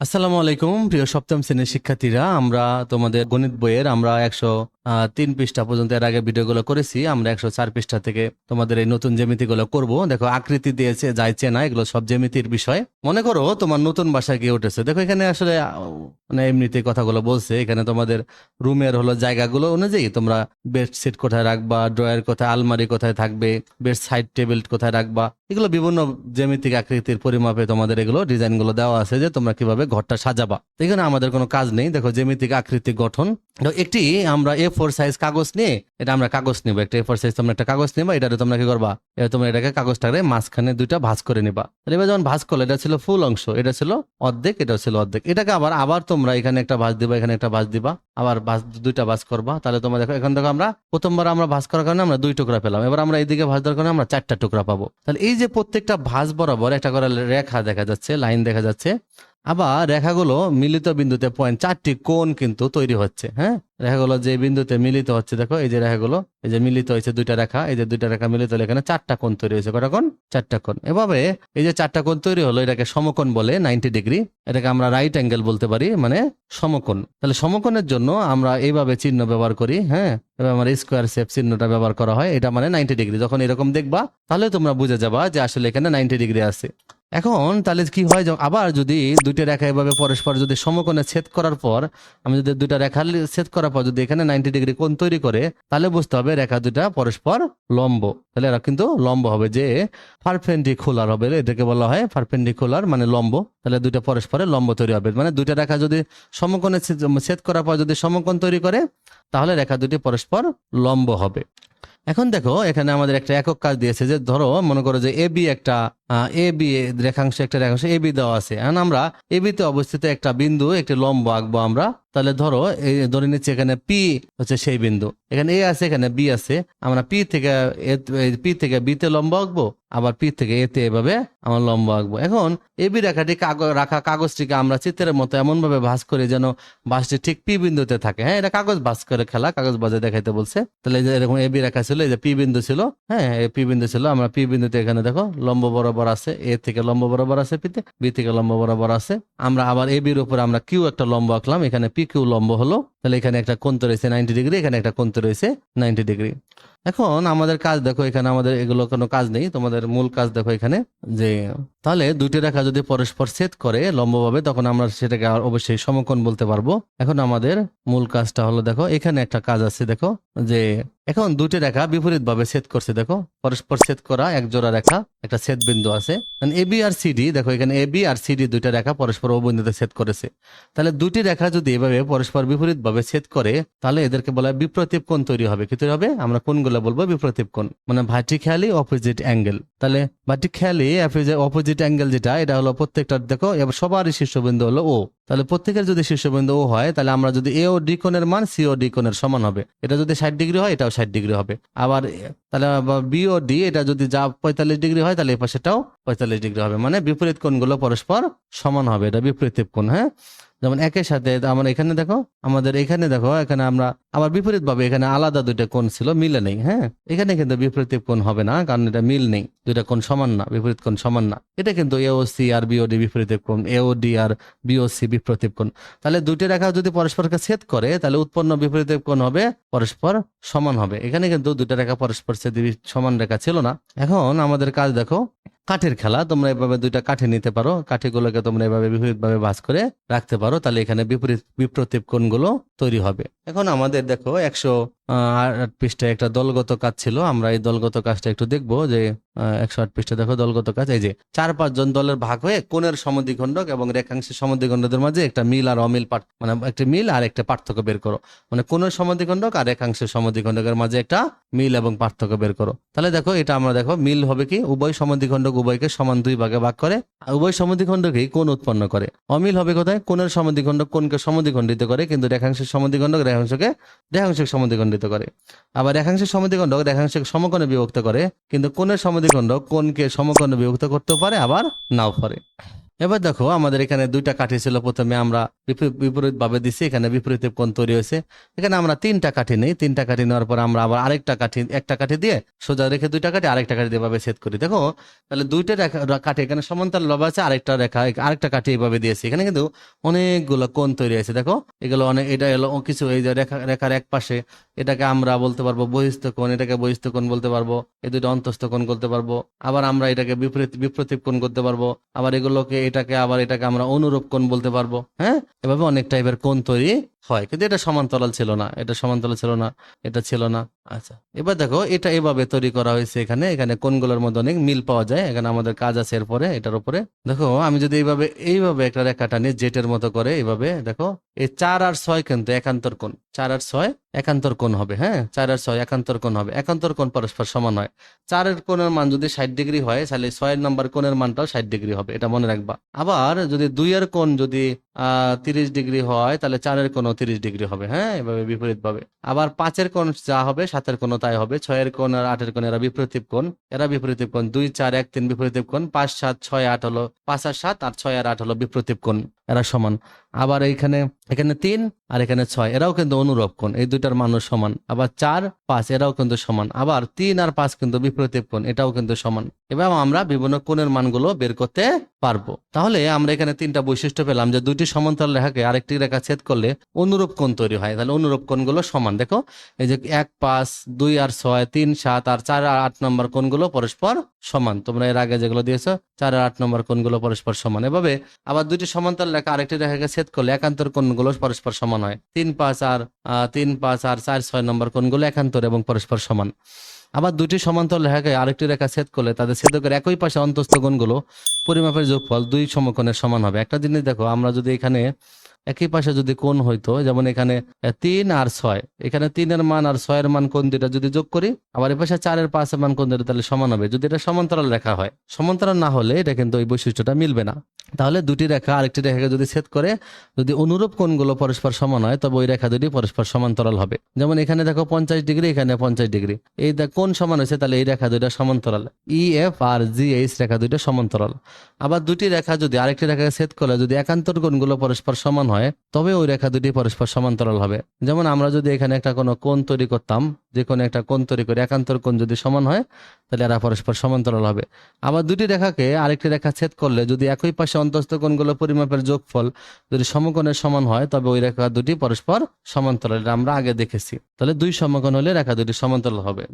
আসসালামু আলাইকুম, প্রিয় সপ্তম শ্রেণির শিক্ষার্থীরা। আমরা তোমাদের গণিত বইয়ের, আমরা একশো তিন পৃষ্ঠা পর্যন্ত এর আগে ভিডিওগুলো করেছি। আমরা একশো চার পৃষ্ঠা থেকে তোমাদের এই নতুন জ্যামিতিগুলো করব। দেখো, আকৃতি দিয়েছে যাইছে না এগুলো সব জ্যামিতির বিষয়। মনে করো, তোমার নতুন বাসায় গিয়ে উঠেছে। দেখো, এখানে আসলে মানে এমনিতে কথাগুলো বলছে। এখানে তোমাদের রুমের হলো জায়গাগুলো অনুযায়ী তোমরা বেডশিট কোথায় রাখবা, ড্রয়ার কোথায়, আলমারি কোথায় থাকবে, বেড সাইড টেবিল কোথায় রাখবা। এগুলো বিভিন্ন জ্যামিতিক আকৃতির পরিমাপে তোমাদের এগুলো ডিজাইনগুলো দেওয়া আছে যে তোমরা কীভাবে ঘরটা সাজাবা। এখানে আমাদের কোনো কাজ নেই। দেখো, জ্যামিতিক আকৃতিক গঠন। একটি আমরা এ ফোর সাইজ কাগজ নিয়ে, এটা আমরা কাগজ নিব। একটা এ ফোর সাইজ তোমরা একটা কাগজ নিবা এটা তোমরা কি করবা? তোমরা এটাকে কাগজটাকে মাঝখানে দুইটা ভাঁজ করে নিবা। এবার যখন ভাঁজ করলে, এটা ছিল ফুল অংশ, এটা ছিল অর্ধেক, এটা ছিল অর্ধেক। এটাকে আবার আবার তোমরা এখানে একটা ভাঁজ দিবা, এখানে একটা ভাঁজ দিবা, আবার ভাঁজ, দুইটা ভাঁজ করবা। তাহলে তোমরা দেখো, এখন দেখো আমরা প্রথমবার আমরা ভাঁজ করার কারণে আমরা দুই টুকরা পেলাম। এবার আমরা এইদিকে ভাঁজ দেওয়ার কারণে আমরা চারটা টুকরা পাবো। তাহলে এই যে প্রত্যেকটা ভাঁজ বরাবর একটা করে রেখা দেখা যাচ্ছে, লাইন দেখা যাচ্ছে। আবার রেখাগুলো মিলিত বিন্দুতে পয়েন্ট চারটি কোণ কিন্তু তৈরি হচ্ছে হ্যাঁ? রেখাগুলো যে বিন্দুতে মিলিত হচ্ছে, দেখো, এই যে রেখাগুলো এই যে মিলিত হয়েছে দুইটা রেখা, এই যে দুইটা রেখা মিলিত হলে এখানে চারটা কোণ তৈরি হয়েছে, কটা কোণ? চারটা কোণ। এভাবে এই যে চারটা কোণ তৈরি হলো, এটাকে সমকোণ বলে নাইনটি ডিগ্রি এটাকে আমরা রাইট অ্যাঙ্গেল বলতে পারি মানে সমকোণ। তাহলে সমকোণের জন্য আমরা এইভাবে চিহ্ন ব্যবহার করি হ্যাঁ? এবার আমার স্কোয়ার শেপ চিহ্নটা ব্যবহার করা হয়, এটা মানে নাইনটি ডিগ্রি যখন এরকম দেখবা, তাহলে তোমরা বুঝে যাবা যে আসলে এখানে নাইনটি ডিগ্রি আছে। এখন তাহলে কি হয় আবার যদি দুইটা রেখা এভাবে পরস্পর যদি সমকোণে ছেদ করার পর, আমি যদি দুইটা রেখা ছেদ করার পর যদি এখানে নাইনটি ডিগ্রি কোণ তৈরি করে, তাহলে বুঝতে হবে রেখা দুইটা পরস্পর লম্ব। তাহলে এরা কিন্তু লম্ব হবে যে পারপেন্ডিকুলার হবে এটাকে বলা হয় পারপেন্ডিকুলার মানে লম্ব। তাহলে দুইটা পরস্পরের লম্ব তৈরি হবে। মানে দুইটা রেখা যদি সমকোণে ছেদ করার পর যদি সমকোণ তৈরি করে, তাহলে রেখা দুটি পরস্পর লম্ব হবে। এখন দেখো, এখানে আমাদের একটা একক কাজ দিয়েছে যে, ধরো, মনে করো যে, এ বি একটা এ বি রেখাংশ, একটা রেখাংশ, এ বি দেওয়া আছে। এখন আমরা এ বিতে অবস্থিত একটা বিন্দু, একটি লম্ব আঁকবো আমরা। তাহলে ধরো ধরে নিচ্ছি এখানে পি হচ্ছে সেই বিন্দু। এখানে এ আছে, এখানে বি আছে। আমরা পি থেকে পি থেকে বিতে লম্ব আঁকবো, আবার পি থেকে এতে এভাবে আমার লম্ব আঁকবো। এখন এ বি রেখাটি রাখা কাগজটিকে আমরা চিত্রের মতো এমন ভাবে ভাঁজ করি যেন বাসটি ঠিক পি বিন্দুতে থাকে। হ্যাঁ এটা কাগজ ভাঁজ করে খেলা, কাগজ বাজে দেখাইতে বলছে। তাহলে এরকম এ বি রেখা ছিল, এই যে পি বিন্দু ছিল হ্যাঁ পি বিন্দু ছিল, আমরা পি বিন্দুতে এখানে দেখো, লম্ব বরাবর আছে, এ থেকে লম্ব বরাবর আছে পিতে বি থেকে লম্ব বরাবর আছে। আমরা আবার এ বির উপরে আমরা কিউ একটা লম্ব আঁকলাম, এখানে পি কিউ লম্ব হলো তাহলে এখানে একটা কোণ রয়েছে নাইনটি ডিগ্রি এখানে একটা কোণ রয়েছে নাইনটি ডিগ্রি এখন আমাদের কাজ দেখো, এখানে আমাদের এগুলো কোনো কাজ নেই। তোমাদের মূল কাজ দেখো এখানে যে, তাহলে দুইটি রেখা যদি পরস্পর ছেদ করে লম্বভাবে, তখন আমরা সেটাকে আর অবশ্যই সমকোণ বলতে পারব। এখন আমাদের মূল কাজটা হলো দেখো, এখানে একটা কাজ আছে দেখো, যে এখন দুটি রেখা বিপরীত ভাবে ছেদ করছে দেখো। পরস্পর ছেদ করা এক জোড়া রেখা, একটা ছেদ বিন্দু আছে। এ বি আর সিডি দেখো এখানে এ বি আর সিডি দুইটা রেখা পরস্পর অবিন্দুতে ছেদ করেছে। তাহলে দুটি রেখা যদি এভাবে পরস্পর বিপরীত ভাবে ছেদ করে, তাহলে এদেরকে বলা হয় বিপ্রতীপ কোণ তৈরি হবে। কি তৈরি হবে? আমরা কোনগুলো বলব বিপ্রতীপ কোণ। মানে ভাটি খেয়ালি অপোজিট অ্যাঙ্গেল তাহলে ভাটি খেয়ালি অপোজিট অ্যাঙ্গেল যেটা, এটা হলো প্রত্যেকটা, দেখো, এবার সবারই শীর্ষবিন্দু হলো ও তাহলে প্রত্যেকের যদি শীর্ষবিন্দু ও হয়, তাহলে আমরা যদি এ ও ডি কোণের মান সি ও ডি কোণের সমান হবে। এটা যদি ষাট ডিগ্রি হয়, এটাও ষাট ডিগ্রি হবে। আবার তাহলে বি ও ডি এটা যদি যা পঁয়তাল্লিশ ডিগ্রি হয়, তাহলে এই পাশেটাও পঁয়তাল্লিশ ডিগ্রি হবে। মানে বিপরীত কোণগুলো পরস্পর সমান হবে। এটা বিপরীত কোণ হ্যাঁ? যেমন একের সাথে আমার এখানে দেখো, আমাদের এখানে দেখো, এখানে আমরা, আবার বিপরীত ভাবে এখানে আলাদা দুইটা কোণ ছিল, মিলে নেই হ্যাঁ? এখানে কিন্তু বিপরীত কোণ হবে না, কারণ এটা মিল নেই, দুইটা কোণ সমান না, বিপরীত কোণ সমান না। এটা কিন্তু এওসি আর বিওডি বিপরীত কোণ এওডি আর বিওসি বিপরীত কোণ। তাহলে দুইটি রেখা যদি পরস্পরকে ছেদ করে, তাহলে উৎপন্ন বিপরীত কোণ হবে, পরস্পর সমান হবে। এখানে কিন্তু দুইটা রেখা পরস্পর সমান রেখা ছিল না। এখন আমাদের কাজ দেখো কাঠের খেলা, তোমরা এভাবে দুইটা কাঠে নিতে পারো। কাঠিগুলোকে তোমরা এভাবে বিপরীত ভাবে ভাঁজ করে রাখতে পারো। তাহলে এখানে বিপরীত বিপ্রতীপ কোণগুলো তৈরি হবে। এখন আমাদের দেখো একশো আট পৃষ্ঠায় একটা দলগত কাজ ছিল। আমরা এই দলগত কাজটা একটু দেখব যে একশো আট পৃষ্ঠা দেখো দলগত কাজ। এই যে, চার পাঁচজন দলের ভাগ হয়ে কোণের সমদ্বিখণ্ডক এবং রেখাংশের সমদ্বিখণ্ডকের মাঝে একটা মিল আর অমিল মানে একটা মিল আর একটা পার্থক্য বের করো। মানে কোণের সমদ্বিখণ্ডক আর রেখাংশের সমদ্বিখণ্ডকের মাঝে একটা মিল এবং পার্থক্য বের করো। তাহলে দেখো, এটা আমরা দেখো, মিল হবে কি? উভয় সমদ্বিখণ্ডক উভয়কে সমান দুই ভাগে ভাগ করে। আর উভয় সমদ্বিখণ্ডকেই কোণ উৎপন্ন করে। অমিল হবে কোথায়? কোণের সমদ্বিখণ্ডক কোণকে সমদ্বিখণ্ডিত করে, কিন্তু রেখাংশের সমদ্বিখণ্ডক রেখাংশকে রেখাংশকে সমদ্বিখণ্ডিত করে। আবার রেখাংশের সমদ্বিখণ্ডক রেখাংশকে সমকোণে বিভক্ত করে, কিন্তু কোণের সমদ্বিখণ্ডক কোণকে সমকোণে বিভক্ত করতে পারে, আবার নাও পারে। এবার দেখো, আমাদের এখানে দুইটা কাঠি ছিল প্রথমে, আমরা বিপরীত ভাবে দিছি, এখানে বিপরীত কোণ তৈরি হয়েছে। এখানে আমরা তিনটা কাঠি নেই, তিনটা কাঠি নেওয়ার পর আমরা আবার আরেকটা কাঠি, একটা কাঠি দিয়ে সোজা রেখে দুইটা কাঠি, আরেকটা কাঠি দিয়ে এভাবে করি। দেখো, তাহলে দুইটা কাঠি, এখানে সমান্তরাল লবা আছে, আরেকটা রেখা আরেকটা কাঠি এইভাবে দিয়েছি। এখানে কিন্তু অনেকগুলো কোণ তৈরি হয়েছে। দেখো, এগুলো অনেক এটা এলো কিছু, এই যে রেখা রেখার এক পাশে, এটাকে আমরা বলতে পারব বহিস্থ কোণ, এটাকে বহিস্থ কোণ বলতে পারব, এই দুইটা অন্তস্থ কোণ বলতে পারব। আবার আমরা এটাকে বিপরীত বিপ্রতীপ কোণ করতে পারব। আবার এগুলোকে এটাকে আবার এটাকে আমরা অনুরূপ কোণ বলতে পারব হ্যাঁ? এভাবে অনেক টাইপের কোণ তৈরি হয়, কিন্তু এটা সমান্তরাল ছিল না, এটা সমান্তরাল ছিল না, এটা ছিল না। আচ্ছা এবার দেখো, এটা এভাবে তৈরি করা হয়েছে এখানে এখানে কোণগুলোর মধ্যে অনেক মিল পাওয়া যায়, এখানে আমাদের কাজ আছে এরপরে, এটার উপরে। দেখো, আমি যদি এইভাবে এইভাবে একটা রেখা টানি জেটের মতো করে এইভাবে, দেখো, এই চার আর ছয় কিন্তু একান্তর কোণ, চার আর ছয় একান্তর কোণ হবে হ্যাঁ? চার আর ছয় একান্তর কোণ হবে, একান্তর কোণ পরস্পর সমান হয়। চারের কোণের মান যদি ষাট ডিগ্রি হয়, তাহলে ছয়ের নাম্বার কোণের মানটাও ষাট ডিগ্রি হবে, এটা মনে রাখবা। আবার যদি দুই এর কোণ যদি তিরিশ ডিগ্রি হয়, তাহলে চারের কোন তিরিশ ডিগ্রি হবে হ্যাঁ? এভাবে বিপরীত ভাবে আবার পাঁচের কোণ যা হবে, সাতের কোন তাই হবে, ছয়ের কোণ আর আটের কোণ এরা বিপরীত কোণ, এরা বিপরীত কোন দুই, চার, এক, তিন বিপরীত কোন পাঁচ, সাত, ছয়, আট হলো, পাঁচ আর সাত আর ছয় আর আট হলো বিপরীত কোন এরা সমান। আবার এইখানে, এখানে তিন আর এখানে ছয়। এরাও কিন্তু অনুরূপ কোণ। এই দুইটার মানুষ সমান। আবার চার, পাঁচ, এরাও কিন্তু সমান। আবার তিন আর পাঁচ কিন্তু বিপরীত কোণ। এটাও কিন্তু সমান। এবার আমরা বিভিন্ন কোণের মানগুলো বের করতে পারব। তাহলে আমরা এখানে তিনটা বৈশিষ্ট্য পেলাম যে দুইটি সমান্তরাল রেখাকে আরেকটি রেখা ছেদ করলে অনুরূপ কোণ তৈরি হয়। তাহলে অনুরূপ কোণগুলো সমান। দেখো, এই যে এক, পাঁচ, দুই আর ছয়, তিন, সাত আর চার আর আট নম্বর কোণগুলো পরস্পর সমান। তোমরা এর আগে যেগুলো দিয়েছ, চার আর আট নম্বর কোণগুলো পরস্পর সমান। এভাবে আবার দুইটি সমান্তরাল রেখা আরেকটি রেখাকে ছেদ করলে একান্তর কোনগুলো পরস্পর সমান হয়? তিন, পাঁচ আর তিন, পাঁচ আর চার, ছয় নম্বর কোনগুলো একান্তর এবং পরস্পর সমান? আবার দুটি সমান্তর রেখাকে আরেকটি রেখা ছেদ করলে তাদের ছেদকের একই পাশে অন্তস্থ কোণগুলো পরিমাপের যোগফল দুই সমকোণের সমান হবে। একটা জিনিস দেখো, আমরা যদি এখানে একই পাশে যদি কোন হইতো, যেমন এখানে তিন আর ছয়। এখানে তিনের মান আর ছয়ের মান কোন দুইটা যদি যোগ করি, আবার এ পাশে চারের পাঁচের মান কোণ দুইটা তাহলে সমান হবে। যদি এটা সমান্তরাল রেখা হয়, সমান্তরাল না হলে এটা কিন্তু ওই বৈশিষ্ট্যটা মিলবে না। তাহলে দুটি রেখা, আরেকটি রেখাকে যদি ছেদ করে, যদি অনুরূপ কোণগুলো পরস্পর সমান হয়, তবে ওই রেখা দুটি পরস্পর সমান্তরাল হবে। যেমন এখানে দেখো পঞ্চাশ ডিগ্রি, এখানে পঞ্চাশ ডিগ্রি। এই কোন সমান হয়েছে, তাহলে এই রেখা দুইটা সমান্তরাল। E F R G H রেখা দুইটা সমান্তরাল। আবার দুটি রেখা যদি আরেকটি রেখাকে ছেদ করে, যদি একান্তর কোণগুলো পরস্পর সমান হয়, তবে ওই রেখা দুটি পরস্পর সমান্তরাল হবে। যেমন আমরা যদি এখানে একটা কোনো কোণ তৈরি করতাম, যে কোনো একটা কোণ তৈরি করে একান্তর কোণ যদি সমান হয়, তাহলে এরা পরস্পর সমান্তরাল হবে। আবার দুটি রেখাকে আরেকটি রেখা ছেদ করলে যদি একই পাশে অন্তস্থ কোণগুলো পরিমাপের যোগফল যদি সমকোণের সমান হয়, তবে ওই রেখা দুটি পরস্পর সমান্তরাল। আমরা আগে দেখেছি। তাহলে দুই সমকোণ হলে রেখা দুটি সমান্তরাল হবে।